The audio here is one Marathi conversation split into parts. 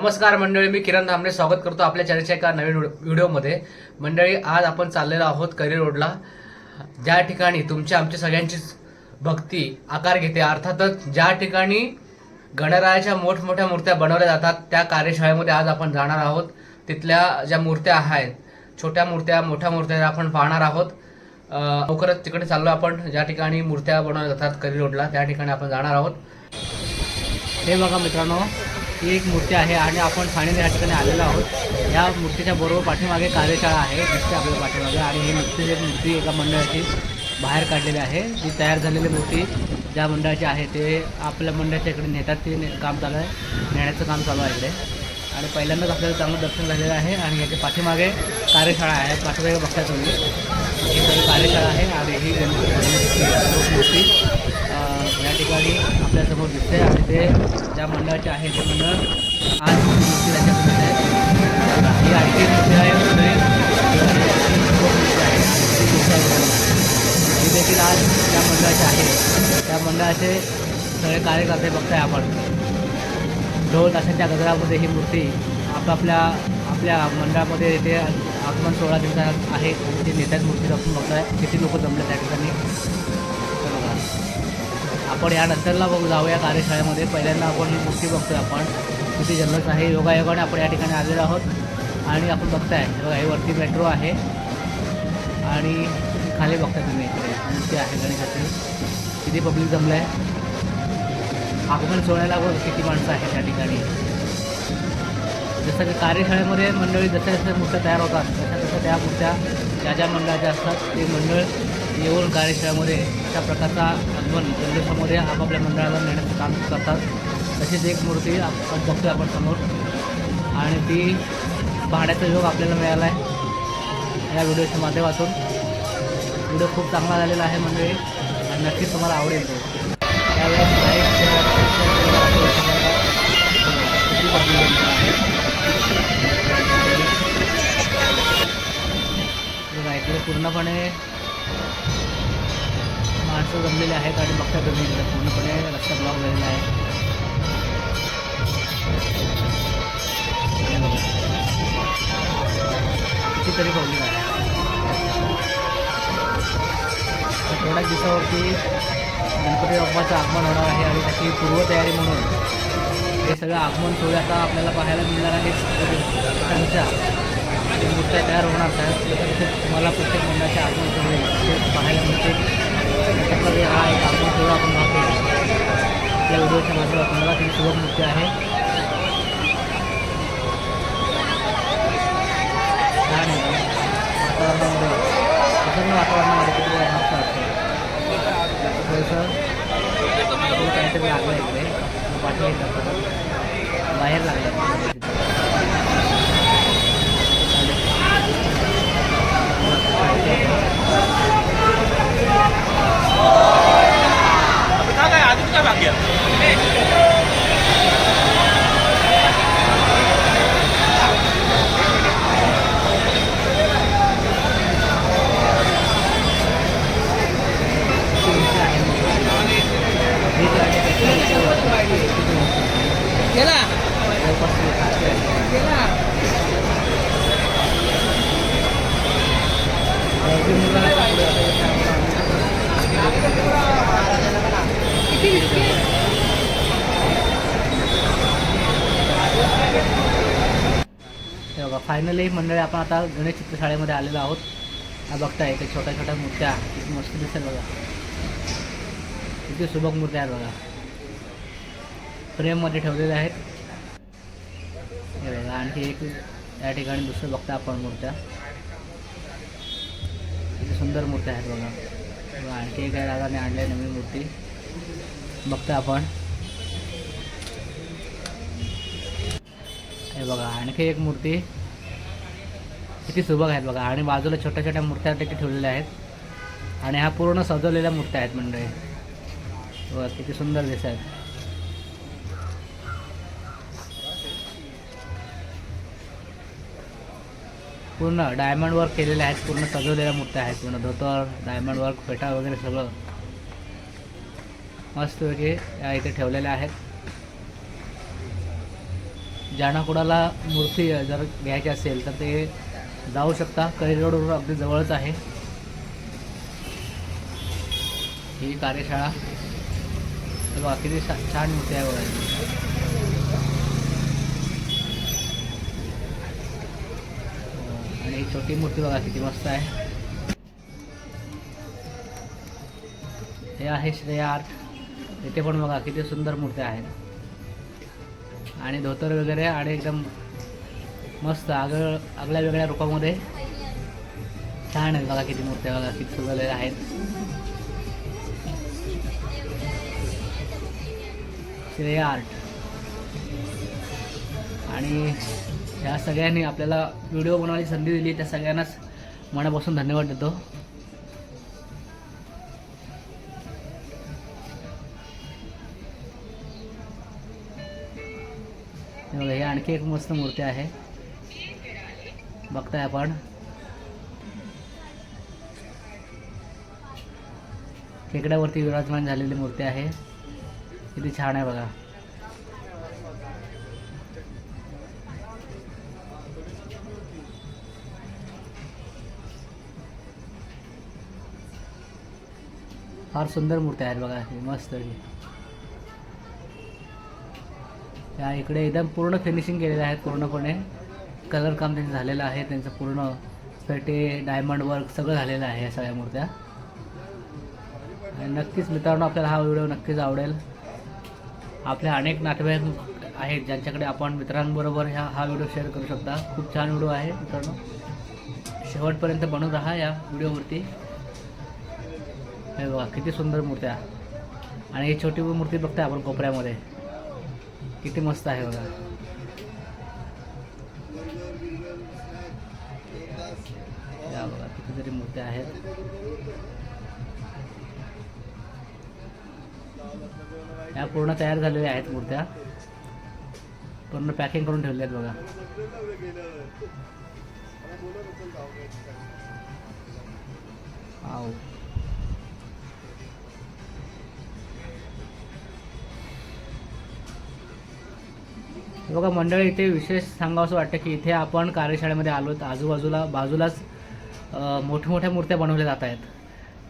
नमस्कार मंडळी मी किरण धामणे स्वागत करतो आपल्या चॅनलच्या एका नवीन व्हिडिओमध्ये. मंडळी आज आपण चाललेलो आहोत करी रोडला. ज्या ठिकाणी तुमच्या आमच्या सगळ्यांचीच भक्ती आकार घेते अर्थातच ज्या ठिकाणी गणरायाच्या मोठमोठ्या मूर्त्या बनवल्या जातात त्या कार्यशाळेमध्ये आज आपण जाणार आहोत. तिथल्या ज्या मूर्त्या आहेत छोट्या मूर्त्या मोठ्या मूर्त्या आपण पाहणार आहोत लवकरच तिकडे चाललो आपण. ज्या ठिकाणी मूर्त्या बनवल्या जातात करी रोडला त्या ठिकाणी आपण जाणार आहोत. हे बघा मित्रांनो ही एक मूर्ती आहे आणि आपण ठाणे या ठिकाणी आलेलो आहोत. या मूर्तीच्या बरोबर पाठीमागे कार्यशाळा आहे दिसते आपल्या पाठीमागे आणि ही नुकतीच एक मूर्ती एका मंडळाची बाहेर काढलेली आहे. जी तयार झालेली मूर्ती ज्या मंडळाची आहे ते आपल्या मंडळाच्या इकडे नेतात ते काम चालू आहे. नेण्याचं काम चालू आहे इकडे. आणि पहिल्यांदाच आपल्याला चांगलं दर्शन झालेलं आहे आणि याच्या पाठीमागे कार्यशाळा आहे. पाठीमागे बघता तुम्ही. ही सगळी कार्यशाळा आहे आणि ही गणपती मूर्ती या ठिकाणी आपल्यासमोर दिसते आणि ते ज्या मंडळाचे आहे ते मंडळ आज मूर्ती त्याच्यामध्ये आहे ही आणखी मूर्ती आहे ही देखील आज त्या मंडळाचे आहे. त्या मंडळाचे सगळे कार्यकर्ते बघताय आपण. ढोल तासांच्या गजरामध्ये ही मूर्ती आपापल्या आपल्या मंडळामध्ये ते आगमन सोळा दिवसात आहे. ते नेत्यात मूर्ती आपण बघताय. किती लोक जमले त्या ठिकाणी. आपण या नंतरला बघू जाऊया कार्यशाळेमध्ये. पहिल्यांदा आपण ही मूर्ती बघतोय आपण. किती जल्लोष आहे योगायोगाने आपण या ठिकाणी आलेलो आहोत. आणि आपण बघताय योगा बघा, हे वरती मेट्रो आहे. आणि खाली बघताय तुम्ही इकडे. मूर्ती आहे गणेशाची. किती पब्लिक जमलं आहे आगमन सोहळ्याला बघ किती माणसं आहेत त्या ठिकाणी? जसं की कार्यशाळेमध्ये मंडळी जसं जसं मूर्त्या तयार होतात तशा तशा त्या मूर्त्या ज्या ज्या मंडळाच्या असतात ते मंडळ येऊन कार्यशाळेमध्ये अशा प्रकारचा आगमन जल्लोषामध्ये आपापल्या मंडळाला नेण्याचं काम करतात. तशीच एक मूर्ती आपण बघतोय आपण समोर. आणि ती पाहण्याचा योग आपल्याला मिळाला आहे या व्हिडिओच्या माध्यमातून. व्हिडिओ खूप चांगला झालेला आहे मंडळी. आणि नक्कीच तुम्हाला आवडेल. तो त्यावेळेस आहे. इकडे पूर्णपणे माणसं जमलेली आहेत आणि बघता तुम्ही पूर्णपणे रस्ता ब्लॉक झालेला आहे. कितीतरी पब्लिक आहे तर थोड्याच दिवसावरती गणपती बाप्पाचं आगमन होणार आहे आणि त्याची पूर्वतयारी म्हणून हे सगळं आगमन सोय आता आपल्याला पाहायला मिळणार आहे. त्यांच्या मूर्त्या तयार होणार आहेत. तुम्हाला प्रत्येक मंडळाचे आगमन सोय ते पाहायला मिळते त्याच्यातला जे हा एक आगमन सोहळा आपण पाहतो आपल्या व्हिडिओच्या माध्यमातून मला ती सुबक आहे. छान वातावरणामध्ये प्रसन्न वातावरणामध्ये किती मस्त थोडंसं आपल्याला काहीतरी लागलं इकडे. पाठी येतात बाहेर लागलं बघा फायनली मंडळी आपण आता गणेश चित्रशाळेमध्ये आलेलो आहोत. हा बघताय त्या छोट्या छोट्या मूर्त्या किती मस्त दिसेल बघा. किती सुबक मूर्त्या आहेत बघा. फ्रेममध्ये ठेवलेल्या आहेत. हे बघा आणखी एक या ठिकाणी दुसरं बघता आपण मूर्त्या. किती सुंदर मूर्त्या आहेत बघा. बघा, आणखी एक दादाने आणल्या नवीन मूर्ती. बघता आपण. हे बघा आणखी एक मूर्ती. किती सुबक आहेत बघा. आणि बाजूला छोट्या छोट्या मूर्त्या देखील ठेवलेल्या आहेत. आणि ह्या पूर्ण सजवलेल्या मूर्त्या आहेत मंडळी. बघा किती सुंदर दिसत आहेत. पूर्ण डायमंड वर्क केलेल्या आहेत. पूर्ण सजवलेल्या मूर्त्या आहेत. पूर्ण धोतर डायमंड वर्क फेटा वगैरे सगळं मस्तपैकी या इथे ठेवलेल्या आहेत. ज्यांना मूर्ती जर घ्यायची असेल तर ते जाऊ शकता. कैरी रोडवरून अगदी जवळच आहे. ही कार्यशाळा हे किती छा- छान मूर्ती आहे बघा. आणि ही छोटी मूर्ती बघा किती मस्त आहे. हे आहे श्रेया आर्ट. इथे पण बघा किती सुंदर मूर्त्या आहेत. आणि धोतर वगैरे आणि एकदम मस्त आगळ आगळ्या वेगळ्या रूपामध्ये. छान आहेत बघा किती मूर्त्या बघा किती सजवलेल्या आहेत. श्रेया आर्ट आणि ह्या सगळ्यांनी आपल्याला व्हिडिओ बनवायची संधी दिली त्या सगळ्यांनाच मनापासून धन्यवाद देतो. हे आणखी एक मस्त मूर्ती आहे. बघताय आपण. टेकड्यावरती विराजमान झालेली मूर्ती आहे. किती छान आहे बघा. फार सुंदर मूर्ती आहेत बघा मस्त ही. त्या इकडे एकदम पूर्ण फिनिशिंग केलेलं आहे पूर्णपणे. कलर काम त्यांचं झालेलं आहे त्यांचं पूर्ण पेटे डायमंड वर्क सगळं झालेलं आहे या सगळ्या मूर्त्या. आणि नक्कीच मित्रांनो आपल्याला हा व्हिडिओ नक्कीच आवडेल. आपल्या अनेक नातेवाईक आहेत ज्यांच्याकडे आपण मित्रांबरोबर ह्या हा व्हिडिओ शेअर करू शकता. खूप छान व्हिडिओ आहे मित्रांनो. शेवटपर्यंत बनवत राहा या व्हिडिओवरती. हे बघा किती सुंदर मूर्त्या. आणि ही छोटी मूर्ती बघताय आपण कोपऱ्यामध्ये. किती मस्त आहे बघा. या मूर्त्या आहेत. या पूर्ण तयार झालेल्या आहेत मूर्त्या. पूर्ण पॅकिंग करून ठेवल्या आहेत बघा. आव बघा मंडळी इथे विशेष सांगावं असं वाटतं की इथे आपण कार्यशाळेमध्ये आलो आजूबाजूला बाजूलाच मोठ्या मोठ्या मूर्त्या बनवल्या जात आहेत.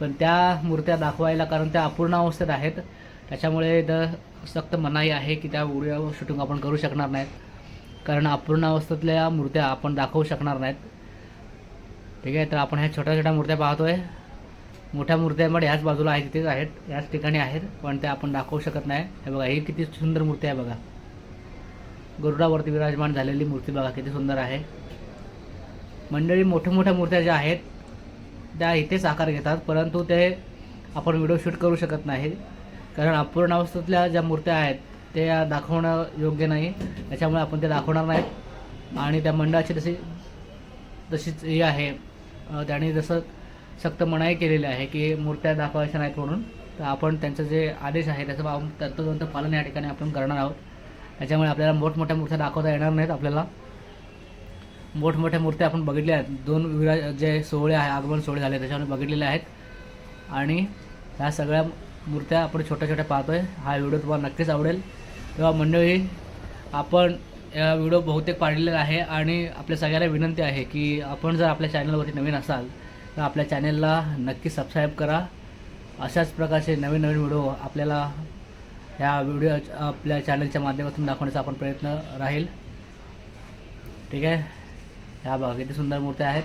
पण त्या मूर्त्या दाखवायला कारण त्या अपूर्ण अवस्थेत आहेत. त्याच्यामुळे द सक्त मनाई आहे की त्या व्हिडिओ शूटिंग आपण करू शकणार नाहीत. कारण अपूर्ण अवस्थेतल्या मूर्त्या आपण दाखवू शकणार नाहीत. ठीक आहे तर आपण ह्या छोट्या छोट्या मूर्त्या पाहतोय. मोठ्या मूर्त्यांमध्ये ह्याच बाजूला आहेत तिथेच आहेत. ह्याच ठिकाणी आहेत पण त्या आपण दाखवू शकत नाही. हे बघा ही किती सुंदर मूर्ती आहे बघा. गरुडावरती विराजमान झालेली मूर्ती बघा किती सुंदर आहे. मंडळी मोठ्या मोठ्या मूर्त्या ज्या आहेत त्या इथेच आकार घेतात परंतु ते आपण व्हिडिओ शूट करू शकत नाही. कारण अपूर्ण अवस्थेतल्या ज्या मूर्त्या आहेत त्या दाखवणं योग्य नाही. त्याच्यामुळे आपण ते दाखवणार नाहीत. आणि त्या मंडळाची तशी तशीच हे आहे. त्याने जसं सक्त मनाई केलेली आहे की मूर्त्या दाखवायच्या नाहीत म्हणून तर आपण त्यांचं जे आदेश आहे त्याचं आपण तंतोतंत पालन या ठिकाणी आपण करणार आहोत. त्याच्यामुळे आपल्याला मोठमोठ्या मूर्त्या दाखवता येणार नाहीत आपल्याला. मोठमोठ्या मूर्त्या आपण बघितल्या आहेत. दोन विराज जे सोहळे आहे आगमन सोहळे झाले त्याच्यामध्ये बघितलेले आहेत. आणि ह्या सगळ्या मूर्त्या आपण छोट्या छोट्या पाहतो आहे हा व्हिडिओ तुम्हाला नक्कीच आवडेल. तेव्हा मंडळी आपण या व्हिडिओ बहुतेक पाडलेला आहे आणि आपल्या सगळ्याला विनंती आहे की आपण जर आपल्या चॅनलवरती नवीन असाल तर आपल्या चॅनलला नक्की सबस्क्राईब करा. अशाच प्रकारचे नवीन नवीन व्हिडिओ आपल्याला ह्या व्हिडिओ आपल्या चॅनलच्या माध्यमातून दाखवण्याचा आपण प्रयत्न राहील. ठीक आहे? ह्या बघा सुंदर मूर्त्या आहेत.